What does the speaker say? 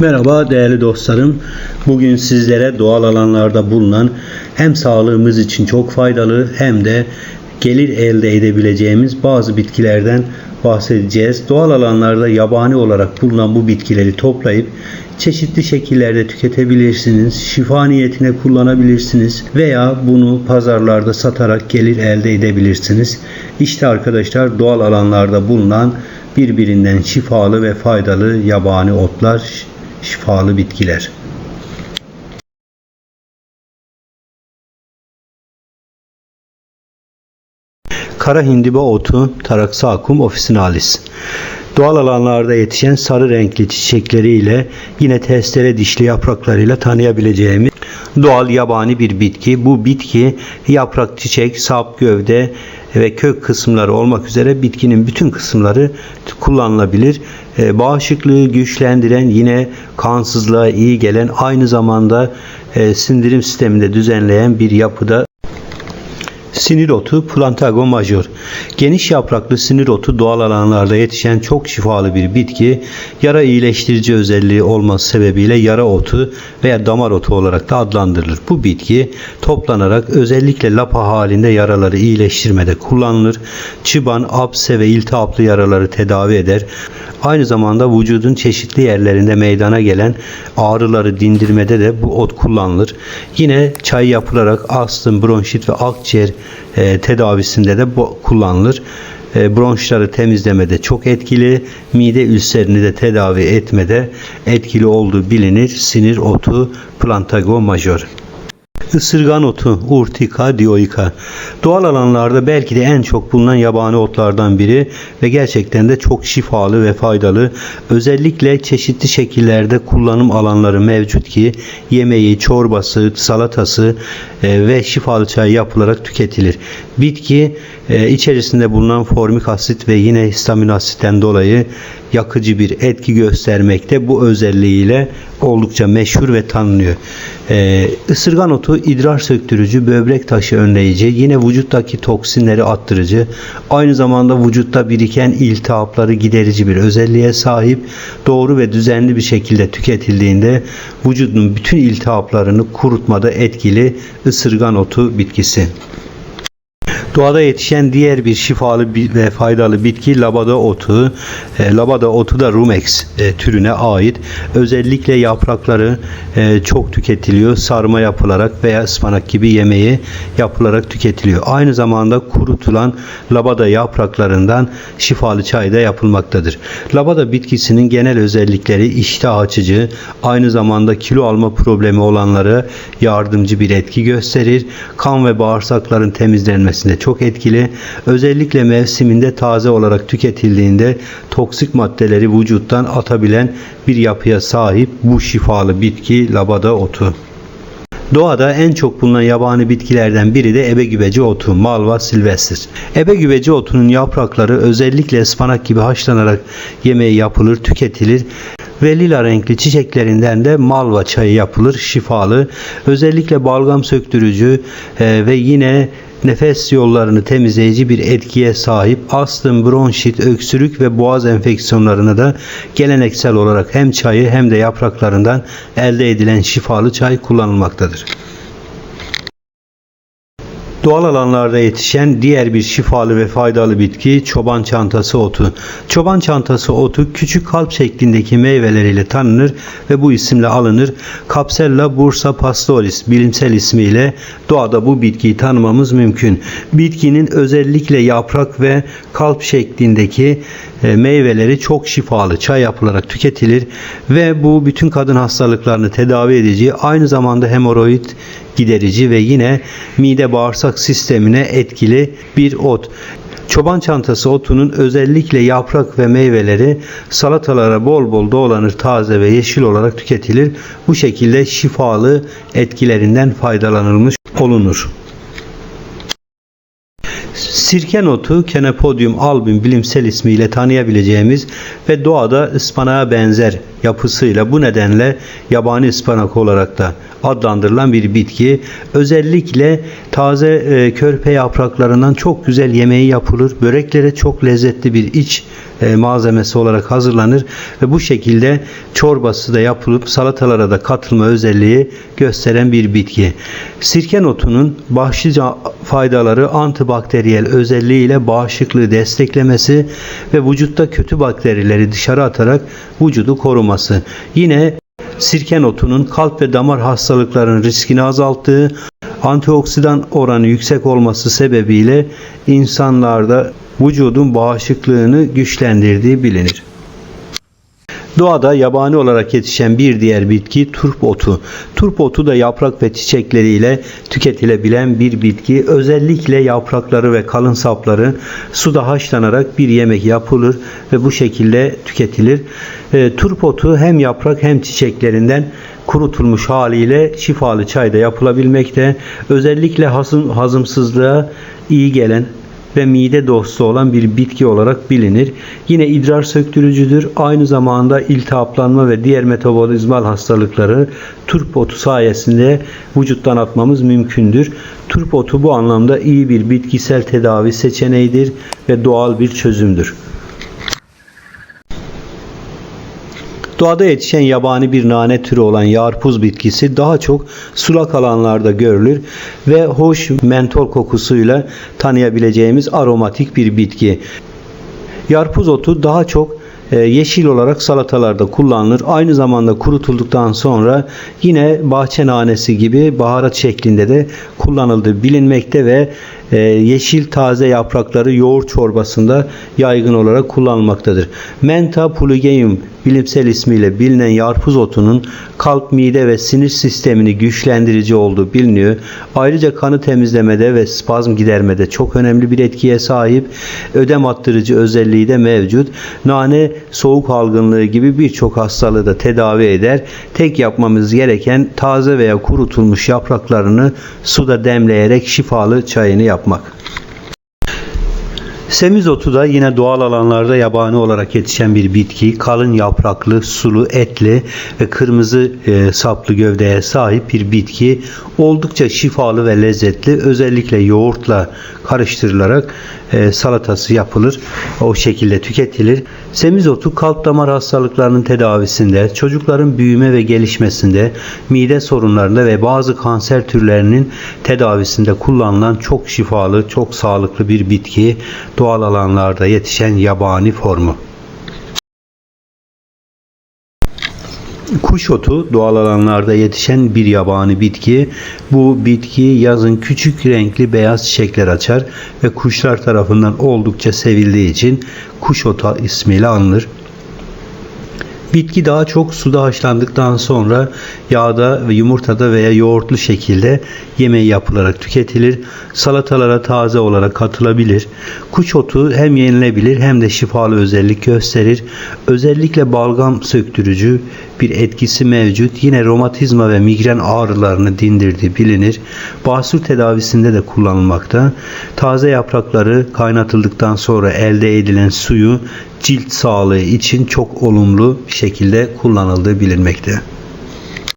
Merhaba değerli dostlarım. Bugün sizlere doğal alanlarda bulunan hem sağlığımız için çok faydalı hem de gelir elde edebileceğimiz bazı bitkilerden bahsedeceğiz. Doğal alanlarda yabani olarak bulunan bu bitkileri toplayıp çeşitli şekillerde tüketebilirsiniz. Şifa niyetine kullanabilirsiniz veya bunu pazarlarda satarak gelir elde edebilirsiniz. İşte arkadaşlar doğal alanlarda bulunan birbirinden şifalı ve faydalı yabani otlar, şifalı bitkiler. Kara hindiba otu Taraxacum officinalis. Doğal alanlarda yetişen sarı renkli çiçekleriyle yine testere dişli yapraklarıyla tanıyabileceğimiz doğal yabani bir bitki. Bu bitki yaprak, çiçek, sap, gövde ve kök kısımları olmak üzere bitkinin bütün kısımları kullanılabilir. Ee, Bağışıklığı güçlendiren yine kansızlığa iyi gelen aynı zamanda e, sindirim sisteminde düzenleyen bir yapıda Sinir otu Plantago major. Geniş yapraklı sinir otu doğal alanlarda yetişen çok şifalı bir bitki. Yara iyileştirici özelliği olması sebebiyle yara otu veya damar otu olarak da adlandırılır. Bu bitki toplanarak özellikle lapa halinde yaraları iyileştirmede kullanılır. Çıban, apse ve iltihaplı yaraları tedavi eder. Aynı zamanda vücudun çeşitli yerlerinde meydana gelen ağrıları dindirmede de bu ot kullanılır. Yine çay yapılarak astım, bronşit ve akciğer e, tedavisinde de bu kullanılır. E, bronşları temizlemede çok etkili, mide ülserini de tedavi etmede etkili olduğu bilinir. Sinir otu Plantago major. Isırgan otu Urtica dioica. Doğal alanlarda belki de en çok bulunan yabani otlardan biri ve gerçekten de çok şifalı ve faydalı. Özellikle çeşitli şekillerde kullanım alanları mevcut ki yemeği, çorbası, salatası e, ve şifalı çay yapılarak tüketilir. Bitki e, içerisinde bulunan formik asit ve yine histamin asitten dolayı yakıcı bir etki göstermekte. Bu özelliğiyle oldukça meşhur ve tanınıyor. Ee, ısırgan idrar söktürücü, böbrek taşı önleyici, yine vücuttaki toksinleri attırıcı, aynı zamanda vücutta biriken iltihapları giderici bir özelliğe sahip. Doğru ve düzenli bir şekilde tüketildiğinde vücudun bütün iltihaplarını kurutmada etkili ısırgan otu bitkisi. Doğada yetişen diğer bir şifalı ve faydalı bitki labada otu. E, labada otu da rumex e, türüne ait. Özellikle yaprakları e, çok tüketiliyor. Sarma yapılarak veya ıspanak gibi yemeği yapılarak tüketiliyor. Aynı zamanda kurutulan labada yapraklarından şifalı çay da yapılmaktadır. Labada bitkisinin genel özellikleri iştah açıcı, aynı zamanda kilo alma problemi olanlara yardımcı bir etki gösterir. Kan ve bağırsakların temizlenmesinde çok etkili. Özellikle mevsiminde taze olarak tüketildiğinde toksik maddeleri vücuttan atabilen bir yapıya sahip bu şifalı bitki labada otu. Doğada en çok bulunan yabani bitkilerden biri de ebegüveci otu, Malva sylvestris. Ebegüveci otunun yaprakları özellikle ıspanak gibi haşlanarak yemeği yapılır, tüketilir ve lila renkli çiçeklerinden de malva çayı yapılır, şifalı. Özellikle balgam söktürücü e, ve yine nefes yollarını temizleyici bir etkiye sahip astım, bronşit, öksürük ve boğaz enfeksiyonlarına da geleneksel olarak hem çayı hem de yapraklarından elde edilen şifalı çay kullanılmaktadır. Doğal alanlarda yetişen diğer bir şifalı ve faydalı bitki çoban çantası otu. Çoban çantası otu küçük kalp şeklindeki meyveleriyle tanınır ve bu isimle alınır. Capsella bursa pastoris bilimsel ismiyle doğada bu bitkiyi tanımamız mümkün. Bitkinin özellikle yaprak ve kalp şeklindeki meyveleri çok şifalı çay yapılarak tüketilir ve bu bütün kadın hastalıklarını tedavi edici aynı zamanda hemoroid giderici ve yine mide bağırsak sistemine etkili bir ot. Çoban çantası otunun özellikle yaprak ve meyveleri salatalara bol bol doğranır, taze ve yeşil olarak tüketilir. Bu şekilde şifalı etkilerinden faydalanılmış olunur. Sirken otu Kenepodium album bilimsel ismiyle tanıyabileceğimiz ve doğada ıspanağa benzer yapısıyla bu nedenle yabani ıspanak olarak da adlandırılan bir bitki. Özellikle taze e, körpe yapraklarından çok güzel yemeği yapılır. Böreklere çok lezzetli bir iç e, malzemesi olarak hazırlanır ve bu şekilde çorbası da yapılıp salatalara da katılma özelliği gösteren bir bitki. Sirke notunun başlıca faydaları antibakteriyel özelliğiyle bağışıklığı desteklemesi ve vücutta kötü bakterileri dışarı atarak vücudu koruması. Yine sirke notunun kalp ve damar hastalıklarının riskini azalttığı, antioksidan oranı yüksek olması sebebiyle insanlarda vücudun bağışıklığını güçlendirdiği bilinir. Doğada yabani olarak yetişen bir diğer bitki turp otu. Turp otu da yaprak ve çiçekleriyle tüketilebilen bir bitki. Özellikle yaprakları ve kalın sapları suda haşlanarak bir yemek yapılır ve bu şekilde tüketilir. E, turp otu hem yaprak hem çiçeklerinden kurutulmuş haliyle şifalı çayda yapılabilmekte. Özellikle hazım, hazımsızlığa iyi gelen ve mide dostu olan bir bitki olarak bilinir. Yine idrar söktürücüdür. Aynı zamanda iltihaplanma ve diğer metabolizmal hastalıkları turp otu sayesinde vücuttan atmamız mümkündür. Turp otu bu anlamda iyi bir bitkisel tedavi seçeneğidir ve doğal bir çözümdür. Doğada yetişen yabani bir nane türü olan yarpuz bitkisi daha çok sulak alanlarda görülür ve hoş mentol kokusuyla tanıyabileceğimiz aromatik bir bitki. Yarpuz otu daha çok e, yeşil olarak salatalarda kullanılır. Aynı zamanda kurutulduktan sonra yine bahçe nanesi gibi baharat şeklinde de kullanıldığı bilinmekte ve e, yeşil taze yaprakları yoğurt çorbasında yaygın olarak kullanılmaktadır. Menta puligeum bilimsel ismiyle bilinen yarpuz otunun kalp, mide ve sinir sistemini güçlendirici olduğu biliniyor. Ayrıca kanı temizlemede ve spazm gidermede çok önemli bir etkiye sahip. Ödem attırıcı özelliği de mevcut. Nane soğuk algınlığı gibi birçok hastalığı da tedavi eder. Tek yapmamız gereken taze veya kurutulmuş yapraklarını suda demleyerek şifalı çayını yapmak. Semizotu da yine doğal alanlarda yabani olarak yetişen bir bitki. Kalın yapraklı, sulu, etli ve kırmızı e, saplı gövdeye sahip bir bitki. Oldukça şifalı ve lezzetli. Özellikle yoğurtla karıştırılarak e, salatası yapılır. O şekilde tüketilir. Semizotu kalp damar hastalıklarının tedavisinde, çocukların büyüme ve gelişmesinde, mide sorunlarında ve bazı kanser türlerinin tedavisinde kullanılan çok şifalı, çok sağlıklı bir bitki. Doğal alanlarda yetişen yabani formu. Kuş otu doğal alanlarda yetişen bir yabani bitki. Bu bitki yazın küçük renkli beyaz çiçekler açar ve kuşlar tarafından oldukça sevildiği için kuş otu ismiyle anılır. Bitki daha çok suda haşlandıktan sonra yağda ve yumurtada veya yoğurtlu şekilde yemeği yapılarak tüketilir. Salatalara taze olarak katılabilir. Kuş otu hem yenilebilir hem de şifalı özellik gösterir. Özellikle balgam söktürücü bir etkisi mevcut. Yine romatizma ve migren ağrılarını dindirdiği bilinir. Basur tedavisinde de kullanılmakta. Taze yaprakları kaynatıldıktan sonra elde edilen suyu cilt sağlığı için çok olumlu şekilde kullanıldığı bilinmekte.